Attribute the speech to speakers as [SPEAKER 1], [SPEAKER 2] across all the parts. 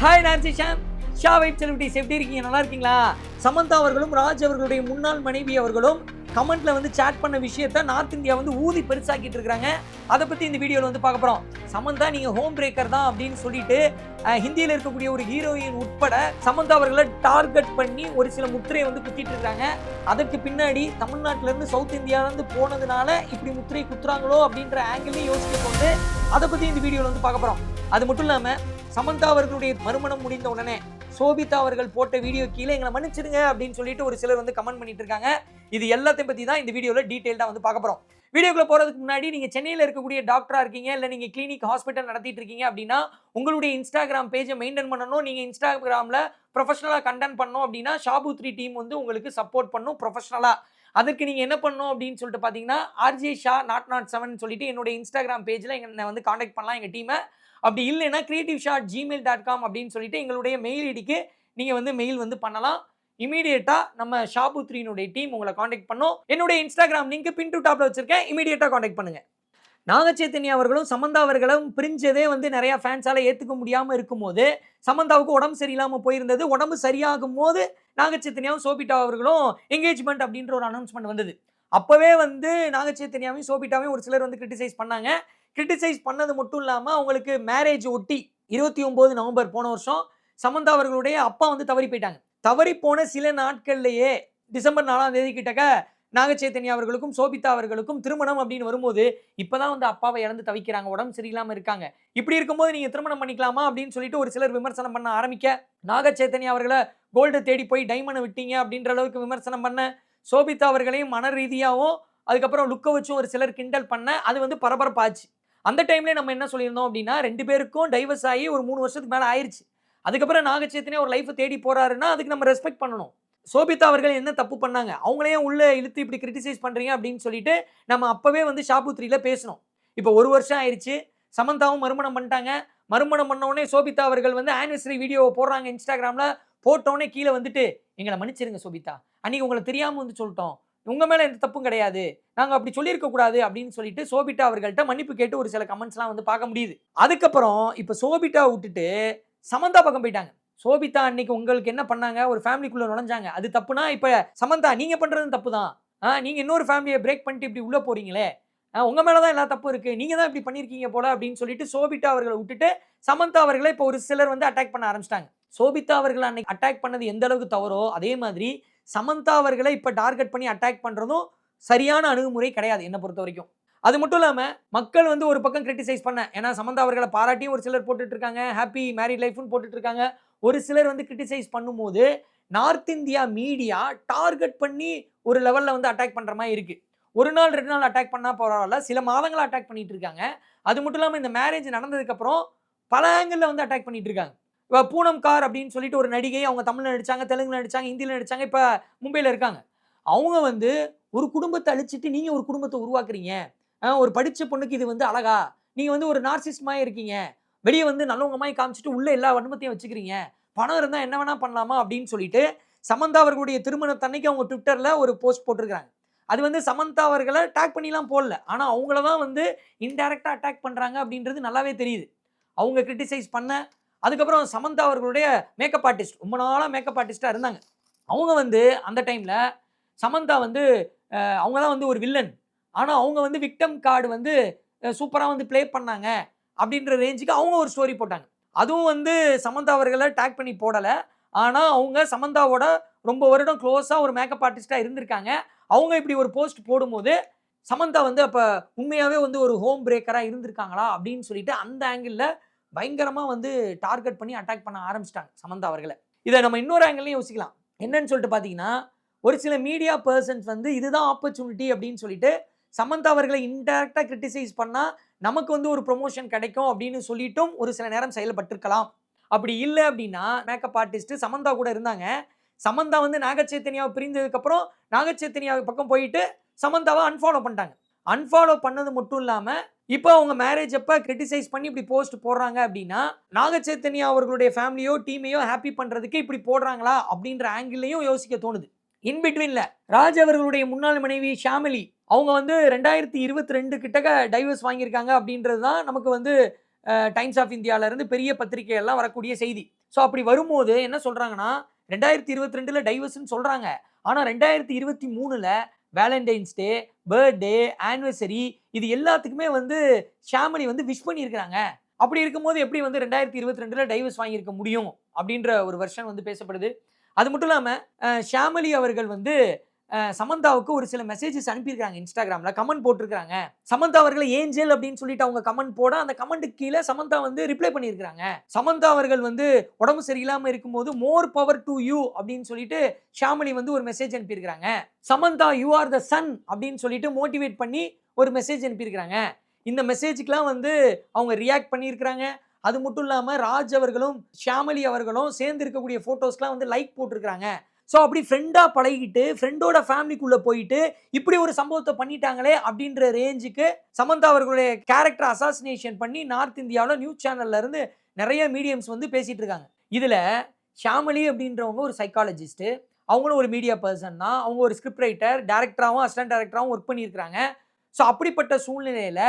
[SPEAKER 1] Hi நான் Sham Shah vibe celebrities எப்படி இருக்கீங்க? நல்லா இருக்கீங்களா? சமந்தா அவர்களும் ராஜ் அவர்களுடைய முன்னாள் மனைவி அவர்களும் கமெண்ட்ல வந்து சேட் பண்ண விஷயத்த நார்த் இந்தியா வந்து ஊதி பெருசாக்கிட்டு இருக்கிறாங்க அதை பற்றி இந்த வீடியோவில் வந்து பார்க்க போகிறோம் சமந்தா நீங்கள் ஹோம் பிரேக்கர் தான் அப்படின்னு சொல்லிட்டு ஹிந்தியில் இருக்கக்கூடிய ஒரு ஹீரோயின் உட்பட சமந்தா அவர்களை டார்கெட் பண்ணி ஒரு சில முத்திரையை வந்து குத்திட்டு இருக்காங்க. அதற்கு பின்னாடி தமிழ்நாட்டிலேருந்து சவுத் இந்தியாவிலேருந்து போனதுனால இப்படி முத்திரை குத்துறாங்களோ அப்படின்ற ஆங்கிளையும் யோசிக்க கொண்டு அதை பற்றி இந்த வீடியோவில் வந்து பார்க்க போகிறோம் அது மட்டும் இல்லாமல் சமந்தா அவர்களுடைய மறுமணம் முடிந்த உடனே சோபிதா அவர்கள் போட்ட வீடியோ கீழே எங்களை மன்னிச்சிடுங்க அப்படின்னு சொல்லிட்டு ஒரு சிலர் வந்து கமெண்ட் பண்ணிட்டு இருக்காங்க. இது எல்லாத்தையும் பத்தி தான் இந்த வீடியோல டீட்டெயில்டாக வந்து பார்க்க போறோம். வீடியோக்குள்ள போறதுக்கு முன்னாடி நீங்க சென்னையில் இருக்கக்கூடிய டாக்டரா இருக்கீங்க இல்ல நீங்க கிளினிக் ஹாஸ்பிட்டல் நடத்திட்டு இருக்கீங்க அப்படின்னா உங்களுடைய இன்ஸ்டாகிராம் பேஜை மெயின்டைன் பண்ணணும். நீங்க இன்ஸ்டாகிராம்ல ப்ரொஃபஷனலா கண்டென்ட் பண்ணணும் அப்படின்னா ஷாபு த்ரீ டீம் வந்து உங்களுக்கு சப்போர்ட் பண்ணும் ப்ரொஃபஷனலா அதுக்கு நீங்க என்ன பண்ணணும் அப்படின்னு சொல்லிட்டு பாத்தீங்கன்னா RJ Shah not not seven சொல்லிட்டு என்னுடைய இன்ஸ்டாகிராம் பேஜ்ல எங்க வந்து காண்டாக்ட் பண்ணலாம். எங்க டீமை அப்படி இல்லைன்னா creative shot Gmail dot com அப்படின்னு சொல்லிட்டு எங்களுடைய மெயில் ஐடிக்கு நீங்கள் வந்து மெயில் வந்து பண்ணலாம். இமீடியட்டாக நம்ம ஷாபுத்ரீனுடைய டீம் உங்களை காண்டாக்ட் பண்ணோம். என்னுடைய இன்ஸ்டாகிராம் லிங்க் பின் டு டாப்பில் வச்சிருக்கேன். இமீடியட்டாக காண்டாக்ட் பண்ணுங்கள் நாகச்சைத்தன்யா அவர்களும் சமந்தா அவர்களும் பிரிஞ்சதே வந்து நிறையா ஃபேன்ஸால் ஏற்றுக்க முடியாமல் இருக்கும்போது சமந்தாவுக்கு உடம்பு சரியில்லாமல் போயிருந்தது உடம்பு சரியாகும் போது நாகச்சைத்தன்யாவும் சோபிட்டா அவர்களும் என்கேஜ்மெண்ட் அப்படின்ற ஒரு அனௌன்ஸ்மெண்ட் வந்தது. அப்போவே வந்து நாகச்சைத்தன்யாவையும் சோபிட்டாவையும் ஒரு சிலர் வந்து கிரிட்டிசைஸ் பண்ணாங்க. கிரிட்டிசைஸ் பண்ணது மட்டும் இல்லாமல் அவங்களுக்கு மேரேஜ் ஒட்டி இருபத்தி ஒம்பது நவம்பர் போன வருஷம் சமந்தா அவர்களுடைய அப்பா வந்து தவறி போயிட்டாங்க. தவறி போன சில நாட்கள்லேயே டிசம்பர் நாலாம் தேதி கிட்டக்க நாகச்சைத்தன்யா அவர்களுக்கும் சோபிதா அவர்களுக்கும் திருமணம் அப்படின்னு வரும்போது இப்போதான் வந்து அப்பாவை இழந்து தவிக்கிறாங்க உடம்பு சரியில்லாமல் இருக்காங்க. இப்படி இருக்கும்போது நீங்கள் திருமணம் பண்ணிக்கலாமா அப்படின்னு சொல்லிட்டு ஒரு சிலர் விமர்சனம் பண்ண ஆரம்பிக்க நாகச்சைத்தன்யா அவர்களை கோல்டு தேடி போய் டைமண்டை விட்டீங்க அப்படின்ற அளவுக்கு விமர்சனம் பண்ண சோபிதா அவர்களையும் மன ரீதியாகவும் அதுக்கப்புறம் லுக்கை வச்சும் ஒரு சிலர் கிண்டல் பண்ண அது வந்து பரபரப்பாச்சு. அந்த டைம்லேயே நம்ம என்ன சொல்லியிருந்தோம் அப்படின்னா ரெண்டு பேருக்கும் டைவர்ஸ் ஆகி ஒரு மூணு வருஷத்துக்கு மேலே ஆயிடுச்சு அதுக்கப்புறம் நாகச்சேத்தனே ஒரு லைஃப்பை தேடி போறாருன்னா அதுக்கு நம்ம ரெஸ்பெக்ட் பண்ணணும். சோபிதா அவர்கள் என்ன தப்பு பண்ணாங்க? அவங்களையும் உள்ள இழுத்து இப்படி கிரிட்டிசைஸ் பண்ணுறீங்க அப்படின்னு சொல்லிட்டு நம்ம அப்போவே வந்து ஷாபுத்ரியில பேசணும் இப்போ ஒரு வருஷம் ஆயிடுச்சு சமந்தாவும் மறுமணம் பண்ணிட்டாங்க. மறுமணம் பண்ண சோபிதா அவர்கள் வந்து ஆனிவர்சரி வீடியோவை போடுறாங்க இன்ஸ்டாகிராமில் போட்டோடனே கீழே வந்துட்டு எங்களை மன்னிச்சிருங்க சோபிதா. அன்னைக்கு உங்களை தெரியாமல் வந்து சொல்லிட்டோம். உங்கள் மேலே எந்த தப்பும் கிடையாது. நாங்கள் அப்படி சொல்லியிருக்கக்கூடாது அப்படின்னு சொல்லிட்டு சோபிட்டா அவர்கள்ட்ட மன்னிப்பு கேட்டு ஒரு சில கமெண்ட்ஸ்லாம் வந்து பார்க்க முடியுது. அதுக்கப்புறம் இப்போ சோபிட்டா விட்டுட்டு சமந்தா பக்கம் போயிட்டாங்க. சோபிதா அன்னைக்கு உங்களுக்கு என்ன பண்ணாங்க? ஒரு ஃபேமிலிக்குள்ளே நுழைஞ்சாங்க. அது தப்புனா இப்போ சமந்தா நீங்கள் பண்ணுறது தப்பு தான் நீங்கள் இன்னொரு ஃபேமிலியை பிரேக் பண்ணிட்டு இப்படி உள்ளே போகிறீங்களே ஆ, மேலே தான் எல்லா தப்பும் இருக்குது நீங்கள் தான் இப்படி பண்ணியிருக்கீங்க போல அப்படின்னு சொல்லிட்டு சோபிட்டா அவர்களை விட்டுட்டு சமந்தா அவர்களை இப்போ ஒரு சிலர் வந்து அட்டாக் பண்ண ஆரம்பிச்சிட்டாங்க. சோபிதா அவர்களை அன்னைக்கு அட்டாக் பண்ணது எந்த அளவுக்கு தவறோ அதே மாதிரி சமந்தா அவர்களை இப்போ டார்கெட் பண்ணி அட்டாக் பண்ணுறதும் சரியான அணுகுமுறை கிடையாது என்னை பொறுத்த வரைக்கும். அது மட்டும் இல்லாமல் மக்கள் வந்து ஒரு பக்கம் கிரிட்டிசைஸ் பண்ண ஏன்னா சமந்தா அவர்களை பாராட்டியும் ஒரு சிலர் போட்டுட்டு இருக்காங்க ஹாப்பி மேரிட் லைஃப்னு போட்டுட்டு இருக்காங்க ஒரு சிலர் வந்து கிரிட்டிசைஸ் பண்ணும்போது நார்த் இந்தியா மீடியா டார்கெட் பண்ணி ஒரு லெவலில் வந்து அட்டாக் பண்ணுற மாதிரி இருக்குது ஒரு நாள் ரெண்டு நாள் அட்டாக் பண்ணால் பரவாயில்ல சில மாதங்களாக அட்டாக் பண்ணிட்டு இருக்காங்க அது மட்டும் இல்லாமல் இந்த மேரேஜ் நடந்ததுக்கப்புறம் பல ஆங்கிளில் வந்து அட்டாக் பண்ணிட்டு இருக்காங்க இப்போ பூனம் கார் அப்படின்னு சொல்லிட்டு ஒரு நடிகை அவங்க தமிழில் நடித்தாங்க தெலுங்கில் நடிச்சாங்க ஹிந்தியில நடிச்சாங்க இப்போ மும்பையில் இருக்காங்க. அவங்க வந்து ஒரு குடும்பத்தை அழிச்சிட்டு நீங்கள் ஒரு குடும்பத்தை உருவாக்குறீங்க. ஒரு படித்த பொண்ணுக்கு இது வந்து அழகா. நீங்கள் வந்து ஒரு நார்சிஸ்டமாக இருக்கீங்க. வெளியே வந்து நல்லவங்க மாதிரி காமிச்சிட்டு உள்ளே எல்லா வன்மத்தையும் வச்சுக்கிறீங்க. பணம் இருந்தால் என்ன வேணால் பண்ணலாமா அப்படின்னு சொல்லிட்டு சமந்தா அவர்களுடைய திருமணத்தன்னைக்கு அவங்க ட்விட்டரில் ஒரு போஸ்ட் போட்டிருக்காங்க அது வந்து சமந்தா அவர்களை அட்டாக் பண்ணிலாம் போடல. ஆனால் அவங்கள தான் வந்து இன்டைரக்டாக அட்டாக் பண்ணுறாங்க அப்படின்றது நல்லாவே தெரியுது. அவங்க கிரிட்டிசைஸ் பண்ண அதுக்கப்புறம் சமந்தா அவர்களுடைய மேக்கப் ஆர்டிஸ்ட் ரொம்ப நாளாக மேக்கப் ஆர்டிஸ்டாக இருந்தாங்க. அவங்க வந்து அந்த டைமில் சமந்தா வந்து அவங்க தான் வந்து ஒரு வில்லன் ஆனால் அவங்க வந்து விக்டம் கார்டு வந்து சூப்பராக வந்து ப்ளே பண்ணாங்க அப்படின்ற ரேஞ்சுக்கு அவங்க ஒரு ஸ்டோரி போட்டாங்க. அதுவும் வந்து சமந்தா அவர்களை டேக் பண்ணி போடலை. ஆனால் அவங்க சமந்தாவோட ரொம்ப வருடம் க்ளோஸாக ஒரு மேக்கப் ஆர்டிஸ்ட்டாக இருந்திருக்காங்க. அவங்க இப்படி ஒரு போஸ்ட் போடும்போது சமந்தா வந்து அப்போ உண்மையாகவே வந்து ஒரு ஹோம் பிரேக்கராக இருந்திருக்காங்களா அப்படின்னு சொல்லிட்டு அந்த ஆங்கிளில் பயங்கரமாக வந்து டார்கெட் பண்ணி அட்டாக் பண்ண ஆரம்பிச்சிட்டாங்க சமந்தா அவர்களை. இதை நம்ம இன்னொரு ஆங்கிள்லையும் யோசிக்கலாம். என்னன்னு சொல்லிட்டு பார்த்தீங்கன்னா ஒரு சில மீடியா பர்சன்ஸ் வந்து இதுதான் ஆப்பர்ச்சுனிட்டி அப்படின்னு சொல்லிட்டு சமந்தா அவர்களை இன்டெரக்டாக கிரிட்டிசைஸ் பண்ணால் நமக்கு வந்து ஒரு ப்ரொமோஷன் கிடைக்கும் அப்படின்னு சொல்லிட்டும் ஒரு சில நேரம் செயல்பட்டிருக்கலாம். அப்படி இல்லை அப்படின்னா மேக்கப் ஆர்டிஸ்ட் சமந்தா கூட இருந்தாங்க. சமந்தா வந்து நாகச்சைத்தன்யாவை பிரிந்ததுக்கப்புறம் நாகச்சைத்தன்யா பக்கம் போயிட்டு சமந்தாவை அன்ஃபாலோ பண்ணிட்டாங்க. அன்ஃபாலோ பண்ணது மட்டும் இல்லாமல் இப்போ அவங்க மேரேஜ் அப்போ கிரிட்டிசைஸ் பண்ணி இப்படி போஸ்ட் போடுறாங்க அப்படின்னா நாகச்சைத்தன்யா அவர்களுடைய ஃபேமிலியோ டீமையோ ஹாப்பி பண்ணுறதுக்கு இப்படி போடுறாங்களா அப்படின்ற ஆங்கிள்லையும் யோசிக்க தோணுது. இன்பிட்வீனில் ராஜ் அவர்களுடைய முன்னாள் மனைவி ஷாமிலி அவங்க வந்து ரெண்டாயிரத்தி இருபத்தி ரெண்டு கிட்டக்க டைவர்ஸ் வாங்கியிருக்காங்க அப்படின்றது தான் நமக்கு வந்து டைம்ஸ் ஆஃப் இந்தியாவிலேருந்து பெரிய பத்திரிகையெல்லாம் வரக்கூடிய செய்தி. ஸோ அப்படி வரும்போது என்ன சொல்கிறாங்கன்னா ரெண்டாயிரத்தி இருபத்தி ரெண்டில் டைவர்ஸ்னு சொல்கிறாங்க ஆனால் ரெண்டாயிரத்தி இருபத்தி மூணில் வேலண்டைன்ஸ் டே பர்த்டே ஆனிவர்சரி இது எல்லாத்துக்குமே வந்து ஷாமணி வந்து விஷ் பண்ணியிருக்கிறாங்க. அப்படி இருக்கும்போது எப்படி வந்து ரெண்டாயிரத்தி இருபத்தி ரெண்டில் டைவர்ஸ் வாங்கியிருக்க முடியும் அப்படின்ற ஒரு வருஷன் வந்து பேசப்படுது. அது மட்டும் இல்லாமல் ஷாமலி அவர்கள் வந்து சமந்தாவுக்கு ஒரு சில மெசேஜஸ் அனுப்பியிருக்காங்க இன்ஸ்டாகிராமில். கமெண்ட் போட்டிருக்காங்க சமந்தா அவர்களை ஏஞ்சல் அப்படின்னு சொல்லிட்டு அவங்க கமெண்ட் போட அந்த கமெண்ட்டுக்கு கீழே சமந்தா வந்து ரிப்ளை பண்ணியிருக்காங்க சமந்தா அவர்கள் வந்து உடம்பு சரியில்லாமல் இருக்கும்போது மோர் பவர் டு யூ அப்படின்னு சொல்லிட்டு ஷாமலி வந்து ஒரு மெசேஜ் அனுப்பியிருக்கிறாங்க. Samantha you are the sun அப்படின்னு சொல்லிட்டு மோட்டிவேட் பண்ணி ஒரு மெசேஜ் அனுப்பியிருக்கிறாங்க. இந்த மெசேஜுக்கெலாம் வந்து அவங்க ரியாக்ட் பண்ணியிருக்கிறாங்க. அது மட்டும் இல்லாமல் ராஜ் அவர்களும் ஷியாமலி அவர்களும் சேர்ந்து இருக்கக்கூடிய ஃபோட்டோஸ்லாம் வந்து லைக் போட்டிருக்கிறாங்க. ஸோ அப்படி ஃப்ரெண்டாக பழகிட்டு ஃப்ரெண்டோட ஃபேமிலிக்குள்ளே போயிட்டு இப்படி ஒரு சம்பவத்தை பண்ணிட்டாங்களே அப்படின்ற ரேஞ்சுக்கு சமந்தா அவர்களுடைய கேரக்டர் அசாசினேஷன் பண்ணி நார்த் இந்தியாவில் நியூஸ் சேனல்ல இருந்து நிறைய மீடியம்ஸ் வந்து பேசிகிட்டு இருக்காங்க. இதில் ஷாமலி அப்படின்றவங்க ஒரு சைக்காலஜிஸ்ட்டு அவங்களும் ஒரு மீடியா பர்சன் தான். அவங்க ஒரு ஸ்கிரிப்ட் ரைட்டர் டேரக்டராகவும் அசிஸ்டன்ட் டேரக்டராகவும் ஒர்க் பண்ணியிருக்கிறாங்க. ஸோ அப்படிப்பட்ட சூழ்நிலையில்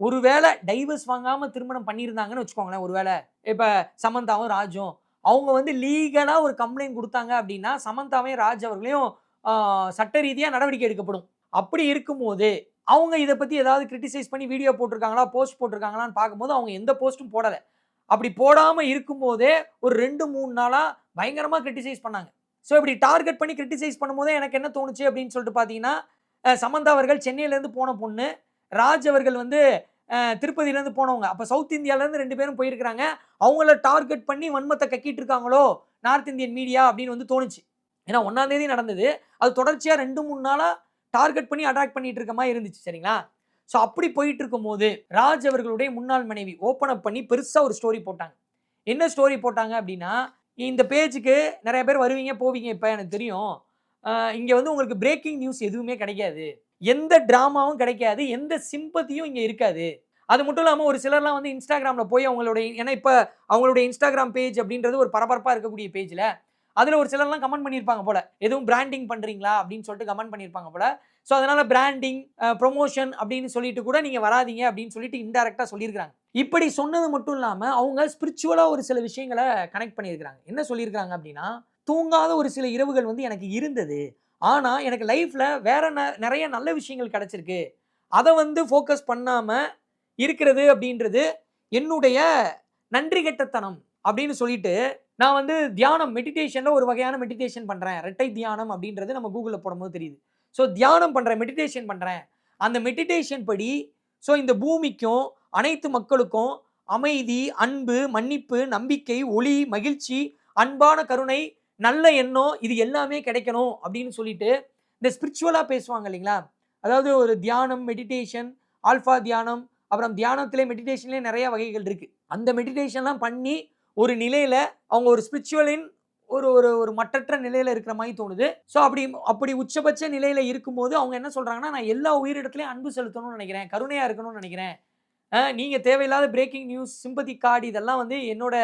[SPEAKER 1] ஒருவேளை டைவர்ஸ் வாங்காமல் திருமணம் பண்ணியிருந்தாங்கன்னு வச்சுக்கோங்களேன் ஒருவேளை. இப்போ சமந்தாவும் ராஜும் அவங்க வந்து லீகலாக ஒரு கம்ப்ளைண்ட் கொடுத்தாங்க அப்படின்னா சமந்தாவையும் ராஜ் அவர்களையும் சட்ட ரீதியாக நடவடிக்கை எடுக்கப்படும். அப்படி இருக்கும்போது அவங்க இதை பற்றி ஏதாவது கிரிட்டிசைஸ் பண்ணி வீடியோ போட்டிருக்காங்களா போஸ்ட் போட்டிருக்காங்களான்னு பார்க்கும்போது அவங்க எந்த போஸ்ட்டும் போடலை. அப்படி போடாமல் இருக்கும்போதே ஒரு ரெண்டு மூணு நாளாக பயங்கரமாக கிரிட்டிசைஸ் பண்ணாங்க. ஸோ இப்படி டார்கெட் பண்ணி கிரிட்டிசைஸ் பண்ணும்போதே எனக்கு என்ன தோணுச்சு அப்படின்னு சொல்லிட்டு பார்த்தீங்கன்னா சமந்தா அவர்கள் சென்னையிலேருந்து போன பொண்ணு ராஜ் அவர்கள் வந்து திருப்பதியிலேருந்து போனவங்க. அப்போ சவுத் இந்தியாவிலேருந்து ரெண்டு பேரும் போயிருக்கிறாங்க. அவங்கள டார்கெட் பண்ணி வன்மத்தை கக்கிட்டு இருக்காங்களோ நார்த் இந்தியன் மீடியா அப்படின்னு வந்து தோணுச்சு. ஏன்னா ஒன்றாந்தேதி நடந்தது. அது தொடர்ச்சியாக ரெண்டு மூணு நாளாக டார்கெட் பண்ணி அட்ராக்ட் பண்ணிட்டு இருக்க மாதிரி இருந்துச்சு சரிங்களா? ஸோ அப்படி போயிட்டு இருக்கும்போது ராஜ் அவர்களுடைய முன்னாள் மனைவி ஓப்பன் அப் பண்ணி பெருசாக ஒரு ஸ்டோரி போட்டாங்க. என்ன ஸ்டோரி போட்டாங்க அப்படின்னா இந்த பேஜுக்கு நிறைய பேர் வருவீங்க போவீங்க இப்போ எனக்கு தெரியும். இங்கே வந்து உங்களுக்கு பிரேக்கிங் நியூஸ் எதுவுமே கிடைக்காது. எந்த ட்ராமாவும் கிடைக்காது எந்த சிம்பத்தியும் இங்கே இருக்காது. அது மட்டும் இல்லாமல் ஒரு சிலர்லாம் வந்து இன்ஸ்டாகிராமில் போய் அவங்களுடைய ஏன்னா இப்போ அவங்களுடைய இன்ஸ்டாகிராம் பேஜ் அப்படின்றது ஒரு பரபரப்பாக இருக்கக்கூடிய பேஜில் அதில் ஒரு சிலர்லாம் கமெண்ட் பண்ணியிருப்பாங்க போல. எதுவும் பிராண்டிங் பண்ணுறீங்களா அப்படின்னு சொல்லிட்டு கமெண்ட் பண்ணியிருப்பாங்க போல. ஸோ அதனால் பிராண்டிங் ப்ரொமோஷன் அப்படின்னு சொல்லிட்டு கூட நீங்கள் வராதீங்க அப்படின்னு சொல்லிட்டு இன்டெரக்டாக சொல்லியிருக்காங்க இப்படி சொன்னது மட்டும் இல்லாமல் அவங்க ஸ்பிரிச்சுவலாக ஒரு சில விஷயங்களை கனெக்ட் பண்ணியிருக்கிறாங்க. என்ன சொல்லியிருக்காங்க அப்படின்னா தூங்காத ஒரு சில இரவுகள் வந்து எனக்கு இருந்தது. ஆனால் எனக்கு லைஃப்பில் வேறு ந- நிறைய நல்ல விஷயங்கள் கிடச்சிருக்கு. அதை வந்து ஃபோக்கஸ் பண்ணாமல் இருக்கிறது அப்படின்றது என்னுடைய நன்றி கெட்டத்தனம் அப்படின்னு சொல்லிட்டு நான் வந்து தியானம் மெடிடேஷனில் ஒரு வகையான மெடிடேஷன் பண்ணுறேன் ரெட்டை தியானம் அப்படின்றது நம்ம கூகுளில் போடும்போது தெரியுது. ஸோ தியானம் பண்ணுறேன் மெடிடேஷன் பண்ணுறேன் அந்த மெடிடேஷன் படி ஸோ இந்த பூமிக்கும் அனைத்து மக்களுக்கும் அமைதி அன்பு மன்னிப்பு நம்பிக்கை ஒளி மகிழ்ச்சி அன்பான கருணை நல்ல எண்ணம் இது எல்லாமே கிடைக்கணும் அப்படின்னு சொல்லிட்டு இந்த ஸ்பிரிச்சுவலாக பேசுவாங்க இல்லைங்களா? அதாவது ஒரு தியானம் மெடிடேஷன் ஆல்ஃபா தியானம் அப்புறம் தியானத்திலே மெடிடேஷன்லேயே நிறைய வகைகள் இருக்குது அந்த மெடிடேஷன்லாம் பண்ணி ஒரு நிலையில் அவங்க ஒரு ஸ்பிரிச்சுவலின் ஒரு ஒரு ஒரு மட்டற்ற நிலையில் இருக்கிற மாதிரி தோணுது. ஸோ அப்படி அப்படி உச்சபட்ச நிலையில் இருக்கும்போது அவங்க என்ன சொல்கிறாங்கன்னா நான் எல்லா உயிரிடத்துலையும் அன்பு செலுத்தணும்னு நினைக்கிறேன் கருணையாக இருக்கணும்னு நினைக்கிறேன். நீங்கள் தேவையில்லாத பிரேக்கிங் நியூஸ் சிம்பதி கார்டு இதெல்லாம் வந்து என்னோட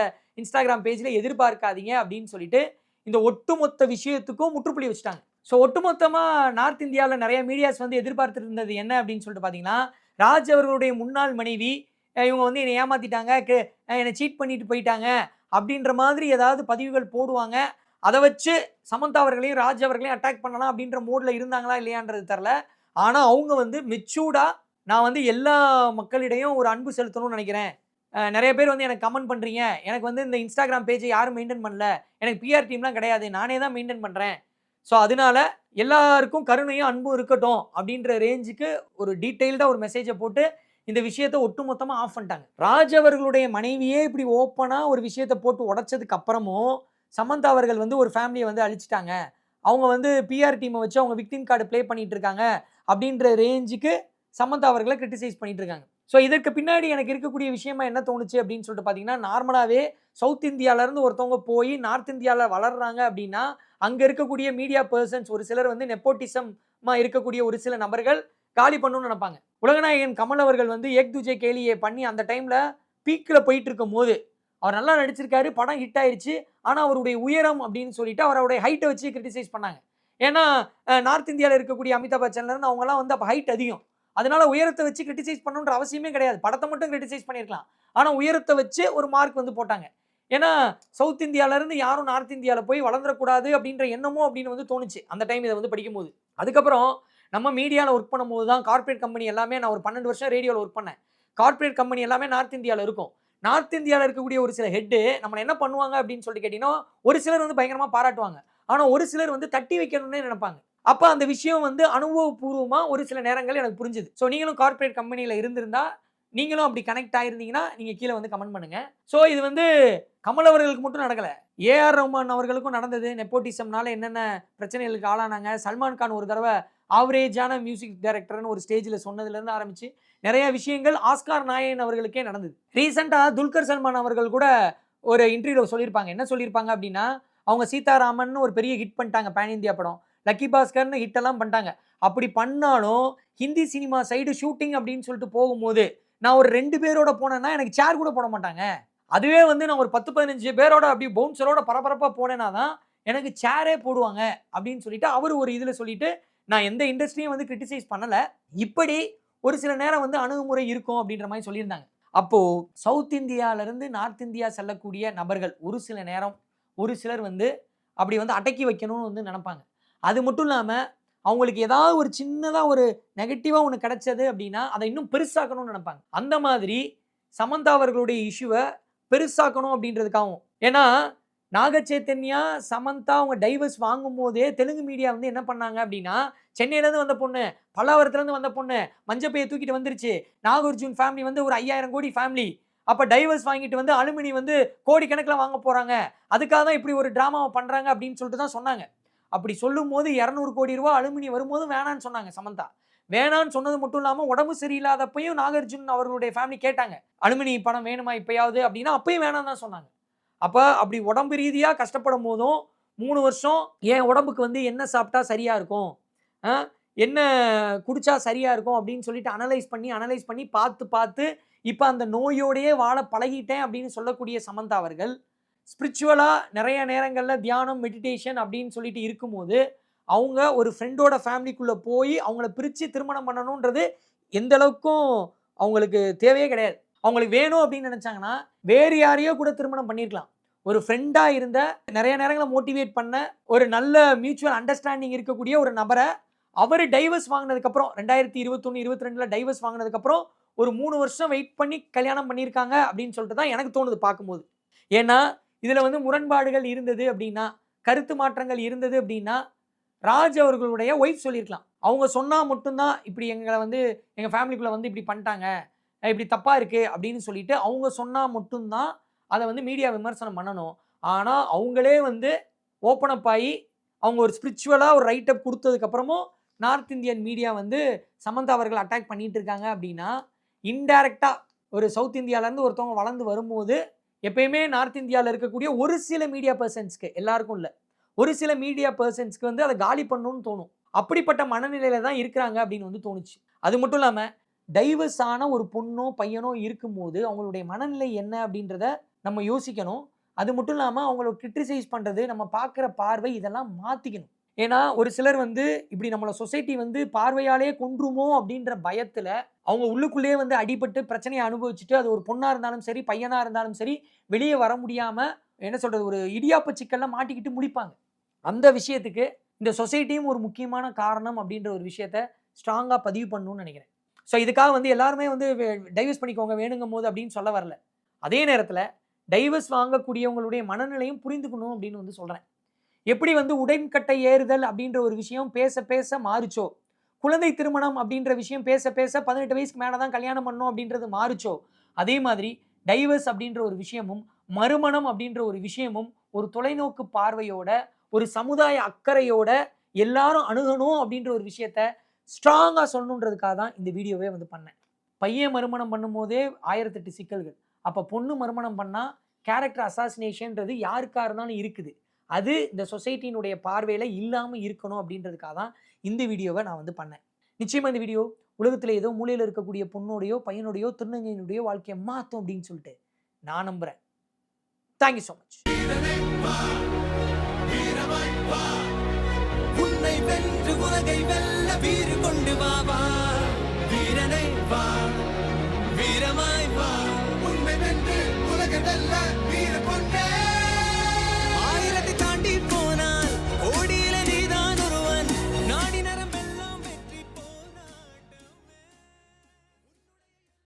[SPEAKER 1] இன்ஸ்டாகிராம் பேஜில் எதிர்பார்க்காதீங்க அப்படின்னு சொல்லிட்டு இந்த ஒட்டுமொத்த விஷயத்துக்கும் முற்றுப்புள்ளி வச்சுட்டாங்க. ஸோ ஒட்டுமொத்தமாக நார்த் இந்தியாவில் நிறைய மீடியாஸ் வந்து எதிர்பார்த்துட்டு இருந்தது என்ன அப்படின்னு சொல்லிட்டு பார்த்தீங்கன்னா ராஜ் அவர்களுடைய முன்னாள் மனைவி இவங்க வந்து என்னை ஏமாத்திட்டாங்க கே- என்னை சீட் பண்ணிட்டு போயிட்டாங்க அப்படின்ற மாதிரி ஏதாவது பதிவுகள் போடுவாங்க. அதை வச்சு சமந்தா அவர்களையும் ராஜ் அவர்களையும் அட்டாக் பண்ணலாம் அப்படின்ற மோடில் இருந்தாங்களா இல்லையான்றது தெரில ஆனால் அவங்க வந்து மெச்சூர்டாக நான் வந்து எல்லா மக்களிடையும் ஒரு அன்பு செலுத்தணும்னு நினைக்கிறேன். நிறைய பேர் வந்து எனக்கு கமெண்ட் பண்ணுறீங்க எனக்கு வந்து இந்த இன்ஸ்டாகிராம் பேஜை யாரும் மெயின்டைன் பண்ணல. எனக்கு பிஆர் டீம்லாம் கிடையாது. நானே தான் மெயின்டைன் பண்ணுறேன் ஸோ அதனால எல்லாருக்கும் கருணையும் அன்பும் இருக்கட்டும் அப்படின்ற ரேஞ்சுக்கு ஒரு டீட்டெயில்டாக ஒரு மெசேஜை போட்டு இந்த விஷயத்தை ஒட்டுமொத்தமாக ஆஃப் பண்ணிட்டாங்க. ராஜ் அவர்களுடைய மனைவியே இப்படி ஓப்பனாக ஒரு விஷயத்தை போட்டு உடச்சதுக்கு அப்புறமும் சமந்தா அவர்கள் வந்து ஒரு ஃபேமிலியை வந்து அழிச்சிட்டாங்க. அவங்க வந்து பிஆர் டீமை வச்சு அவங்க விக்டிம் கார்டு ப்ளே பண்ணிட்டு இருக்காங்க அப்படின்ற ரேஞ்சுக்கு சமந்தா அவர்களை கிரிட்டிசைஸ் பண்ணிட்டு இருக்காங்க. ஸோ இதற்கு பின்னாடி எனக்கு இருக்கக்கூடிய விஷயமா என்ன தோணுச்சு அப்படின்னு சொல்லிட்டு பார்த்தீங்கன்னா நார்மலாகவே சவுத் இந்தியாவிலேருந்து ஒருத்தவங்க போய் நார்த் இந்தியாவில் வளர்றாங்க அப்படின்னா அங்கே இருக்கக்கூடிய மீடியா பர்சன்ஸ் ஒரு சிலர் வந்து நெப்போட்டிசமாக இருக்கக்கூடிய ஒரு சில நபர்கள் காலி பண்ணணும்னு நினைப்பாங்க. உலகநாயகன் கமல் அவர்கள் வந்து ஏக் துஜே கேலியை பண்ணி அந்த டைமில் பீக்கில் போயிட்டு இருக்கும் போது அவர் நல்லா நடிச்சிருக்காரு படம் ஹிட் ஆயிடுச்சு ஆனால் அவருடைய உயரம் அப்படின்னு சொல்லிட்டு அவருடைய ஹைட்டை வச்சு கிரிட்டிசைஸ் பண்ணாங்க. ஏன்னா நார்த் இந்தியாவில் இருக்கக்கூடிய அமிதாப் பச்சன்லேருந்து அவங்கலாம் வந்து அப்போ ஹைட் அதிகம். அதனால உயரத்தை வச்சு கிரிட்டிசைஸ் பண்ணணுன்ற அவசியமே கிடையாது. படத்தை மட்டும் கிரிட்டிசைஸ் பண்ணியிருக்கலாம் ஆனால் உயரத்தை வச்சு ஒரு மார்க் வந்து போட்டாங்க. ஏன்னா சவுத் இந்தியாவிலேருந்து யாரும் நார்த் இந்தியாவில் போய் வளர்ந்துடக்கூடாது அப்படின்ற எண்ணமோ அப்படின்னு வந்து தோணுச்சு. அந்த டைம் இதை வந்து படிக்கும்போது. அதுக்கப்புறம் நம்ம மீடியாவில் ஒர்க் பண்ணும்போது தான் கார்ப்பரேட் கம்பெனி எல்லாமே நான் ஒரு பன்னெண்டு வருஷம் ரேடியோவில் ஒர்க் பண்ணேன். கார்ப்பரேட் கம்பெனி எல்லாமே நார்த் இந்தியாவில் இருக்கும். நார்த் இந்தியாவில் இருக்கக்கூடிய ஒரு சில ஹெட்டு நம்மளை என்ன பண்ணுவாங்க அப்படின்னு சொல்லிட்டு கேட்டிங்கன்னா ஒரு சிலர் வந்து பயங்கரமாக பாராட்டுவாங்க. ஆனால் ஒரு சிலர் வந்து தட்டி வைக்கணும்னே நினைப்பாங்க. அப்போ அந்த விஷயம் வந்து அனுபவபூர்வமாக ஒரு சில நேரங்கள் எனக்கு புரிஞ்சுது. ஸோ நீங்களும் கார்ப்பரேட் கம்பெனியில் இருந்திருந்தா நீங்களும் அப்படி கனெக்ட் ஆயிருந்தீங்கன்னா நீங்கள் கீழே வந்து கமெண்ட் பண்ணுங்கள் ஸோ இது வந்து கமல் அவர்களுக்கு மட்டும் நடக்கலை. ஏஆர் ரஹ்மான் அவர்களுக்கும் நடந்தது. நெப்போட்டிசம்னால என்னென்ன பிரச்சனைகளுக்கு ஆளானாங்க. சல்மான் கான் ஒரு தடவை ஆவரேஜான மியூசிக் டைரக்டர்னு ஒரு ஸ்டேஜில் சொன்னதுலேருந்து ஆரம்பித்து நிறைய விஷயங்கள் ஆஸ்கார் நாயன் அவர்களுக்கே நடந்தது. ரீசெண்டாக துல்கர் சல்மான் அவர்கள் கூட ஒரு இன்டர்வியூவில் சொல்லியிருப்பாங்க. என்ன சொல்லியிருப்பாங்க அப்படின்னா அவங்க சீதாராமன் ஒரு பெரிய ஹிட் பண்ணிட்டாங்க பேன் இந்தியா படம். லக்கி பாஸ்கர்னு ஹிட்டெல்லாம் பண்ணிட்டாங்க. அப்படி பண்ணாலும் ஹிந்தி சினிமா சைடு ஷூட்டிங் அப்படின்னு சொல்லிட்டு போகும்போது நான் ஒரு ரெண்டு பேரோட போனேன்னா எனக்கு சேர் கூட போட மாட்டாங்க. அதுவே வந்து நான் ஒரு பத்து பதினஞ்சு பேரோட அப்படி பவுன்சரோட பரபரப்பாக போனேன்னா தான் எனக்கு சேரே போடுவாங்க அப்படின்னு சொல்லிட்டு அவர் ஒரு இதில் சொல்லிட்டு நான் எந்த இண்டஸ்ட்ரியும் வந்து கிரிட்டிசைஸ் பண்ணலை. இப்படி ஒரு சில நேரம் வந்து அணுகுமுறை இருக்கும் அப்படின்ற மாதிரி சொல்லியிருந்தாங்க. அப்போது சவுத் இந்தியாவிலேருந்து நார்த் இந்தியா செல்லக்கூடிய நபர்கள் ஒரு சில நேரம் ஒரு சிலர் வந்து அப்படி வந்து அடக்கி வைக்கணும்னு வந்து நினப்பாங்க. அது மட்டும் இல்லாமல் அவங்களுக்கு ஏதாவது ஒரு சின்னதாக ஒரு நெகட்டிவாக ஒன்று கிடச்சது அப்படின்னா அதை இன்னும் பெருசாக்கணும்னு நினைப்பாங்க. அந்த மாதிரி சமந்தா அவர்களுடைய இஷ்யூவை பெருசாக்கணும் அப்படின்றதுக்காகவும். ஏன்னா நாகச்சைத்தன்யா சமந்தா அவங்க டைவர்ஸ் வாங்கும் போதே தெலுங்கு மீடியா வந்து என்ன பண்ணாங்க அப்படின்னா சென்னையிலேருந்து வந்த பொண்ணு பல்லாவரத்துலேருந்து வந்த பொண்ணு மஞ்சப்பையை தூக்கிட்டு வந்துருச்சு. நாகார்ஜுன் ஃபேமிலி வந்து ஒரு ஐயாயிரம் கோடி ஃபேமிலி அப்போ டைவர்ஸ் வாங்கிட்டு வந்து அலுமினி வந்து கோடி கணக்கில் வாங்க போகிறாங்க அதுக்காக தான் இப்படி ஒரு ட்ராமாவை பண்ணுறாங்க அப்படின்னு சொல்லிட்டு தான் சொன்னாங்க. அப்படி சொல்லும் போது இரநூறு கோடி ரூபா அலுமினி வரும்போது வேணான்னு சொன்னாங்க சமந்தா. வேணான்னு சொன்னது மட்டும் இல்லாமல் உடம்பு சரியில்லாதப்பையும் நாகார்ஜுன் அவர்களுடைய ஃபேமிலி கேட்டாங்க. அலுமினி பணம் வேணுமா இப்பயாவது அப்படின்னா அப்பயும் வேணான்னு தான் சொன்னாங்க. அப்போ அப்படி உடம்பு ரீதியாக கஷ்டப்படும் போதும் மூணு வருஷம் என் உடம்புக்கு வந்து என்ன சாப்பிட்டா சரியாக இருக்கும்? என்ன குடிச்சா சரியாக இருக்கும் அப்படின்னு சொல்லிட்டு அனலைஸ் பண்ணி அனலைஸ் பண்ணி பார்த்து பார்த்து இப்போ அந்த நோயோடையே வாழ பழகிட்டேன் அப்படின்னு சொல்லக்கூடிய சமந்தா அவர்கள் ஸ்பிரிச்சுவலாக நிறைய நேரங்களில் தியானம் மெடிடேஷன் அப்படின்னு சொல்லிட்டு இருக்கும்போது அவங்க ஒரு ஃப்ரெண்டோட ஃபேமிலிக்குள்ளே போய் அவங்கள பிரித்து திருமணம் பண்ணணுன்றது எந்த அளவுக்கும் அவங்களுக்கு தேவையே கிடையாது. அவங்களுக்கு வேணும் அப்படின்னு நினச்சாங்கன்னா வேறு யாரையோ கூட திருமணம் பண்ணியிருக்கலாம் ஒரு ஃப்ரெண்டாக இருந்த நிறைய நேரங்களை மோட்டிவேட் பண்ண ஒரு நல்ல மியூச்சுவல் அண்டர்ஸ்டாண்டிங் இருக்கக்கூடிய ஒரு நபரை அவர் டைவர்ஸ் வாங்கினதுக்கப்புறம் ரெண்டாயிரத்தி இருபத்தொன்று இருபத்தி ரெண்டில் டைவர்ஸ் வாங்கினதுக்கப்புறம் ஒரு மூணு வருஷம் வெயிட் பண்ணி கல்யாணம் பண்ணியிருக்காங்க அப்படின்னு சொல்லிட்டு தான் எனக்கு தோணுது பார்க்கும்போது. ஏன்னா இதில் வந்து முரண்பாடுகள் இருந்தது அப்படின்னா கருத்து மாற்றங்கள் இருந்தது அப்படின்னா ராஜ் அவர்களுடைய ஒய்ஃப் சொல்லியிருக்கலாம். அவங்க சொன்னால் மட்டும்தான் இப்படி எங்களை வந்து எங்கள் ஃபேமிலிக்குள்ளே வந்து இப்படி பண்ணிட்டாங்க இப்படி தப்பாக இருக்குது அப்படின்னு சொல்லிட்டு அவங்க சொன்னால் மட்டும்தான் அதை வந்து மீடியா விமர்சனம் பண்ணணும். ஆனால் அவங்களே வந்து ஓப்பன் அப் ஆகி அவங்க ஒரு ஸ்பிரிச்சுவலாக ஒரு ரைட் அப் கொடுத்ததுக்கப்புறமும் நார்த் இந்தியன் மீடியா வந்து சமந்தா அவர்கள் அட்டாக் பண்ணிகிட்டு இருக்காங்க அப்படின்னா இன்டைரக்டாக ஒரு சவுத் இந்தியாவிலேருந்து ஒருத்தவங்க வளர்ந்து வரும்போது எப்பயுமே நார்த் இந்தியாவில் இருக்கக்கூடிய ஒரு சில மீடியா பர்சன்ஸ்க்கு எல்லாருக்கும் இல்லை. ஒரு சில மீடியா பர்சன்ஸ்க்கு வந்து அதை காலி பண்ணணும்னு தோணும். அப்படிப்பட்ட மனநிலையில தான் இருக்கிறாங்க அப்படின்னு வந்து தோணுச்சு. அது மட்டும் இல்லாமல் டைவர்ஸ் ஆன ஒரு பொண்ணோ பையனோ இருக்கும்போது அவங்களுடைய மனநிலை என்ன அப்படின்றத நம்ம யோசிக்கணும். அது மட்டும் இல்லாமல் அவங்கள கிரிட்டிசைஸ் பண்ணுறது நம்ம பார்க்குற பார்வை இதெல்லாம் மாற்றிக்கணும் ஏன்னா ஒரு சிலர் வந்து இப்படி நம்மளை சொசைட்டி வந்து பார்வையாலே கொன்றுமோ அப்படின்ற பயத்தில் அவங்க உள்ளுக்குள்ளேயே வந்து அடிபட்டு பிரச்சனையை அனுபவிச்சுட்டு அது ஒரு பொண்ணாக இருந்தாலும் சரி பையனாக இருந்தாலும் சரி வெளியே வர முடியாமல் என்ன சொல்கிறது ஒரு இடியாப்ப சிக்கல்ல மாட்டிக்கிட்டு முடிப்பாங்க அந்த விஷயத்துக்கு இந்த சொசைட்டியும் ஒரு முக்கியமான காரணம் அப்படின்ற ஒரு விஷயத்த ஸ்ட்ராங்காக பதிவு பண்ணணும்னு நினைக்கிறேன். ஸோ இதுக்காக வந்து எல்லாருமே வந்து டைவர்ஸ் பண்ணிக்கோங்க வேணுங்கும் போது அப்படின்னு சொல்ல வரல. அதே நேரத்தில் டைவர்ஸ் வாங்கக்கூடியவங்களுடைய மனநிலையும் புரிந்துக்கணும் அப்படின்னு வந்து சொல்கிறேன் எப்படி வந்து உடன்கட்டை ஏறுதல் அப்படின்ற ஒரு விஷயம் பேச பேச மாறுச்சோ? குழந்தை திருமணம் அப்படின்ற விஷயம் பேச பேச பதினெட்டு வயசுக்கு மேலே தான் கல்யாணம் பண்ணணும் அப்படின்றது மாறுச்சோ? அதே மாதிரி டைவர்ஸ் அப்படின்ற ஒரு விஷயமும் மறுமணம் அப்படின்ற ஒரு விஷயமும் ஒரு தொலைநோக்கு பார்வையோட ஒரு சமுதாய அக்கறையோட எல்லாரும் அணுகணும் அப்படின்ற ஒரு விஷயத்த ஸ்ட்ராங்காக சொல்லணுன்றதுக்காக தான் இந்த வீடியோவே வந்து பண்ணேன். பையன் மறுமணம் பண்ணும்போதே ஆயிரத்தெட்டு சிக்கல்கள். அப்போ பொண்ணு மறுமணம் பண்ணால் கேரக்டர் அசாசினேஷன்ன்றது யாருக்காக இருந்தாலும் இருக்குது. அது இந்த சொசைட்டினுடைய பார்வையில் இல்லாமல் இருக்கணும் அப்படின்றதுக்காக தான் இந்த வீடியோவை நான் வந்து பண்ணேன். நிச்சயமாக இந்த வீடியோ உலகத்தில் ஏதோ மூலையில் இருக்கக்கூடிய பொண்ணுடையோ பையனுடையோ திருநங்கையினுடைய வாழ்க்கையை மாற்றும் அப்படின்னு சொல்லிட்டு நான் நம்புகிறேன் தேங்க்யூ ஸோ மச்
[SPEAKER 2] உன்னை வென்று உலகை வெல்ல வீறு கொண்டு வா வீரனை வா வீரமாய் வா உன்னை வென்று உலகை வெல்ல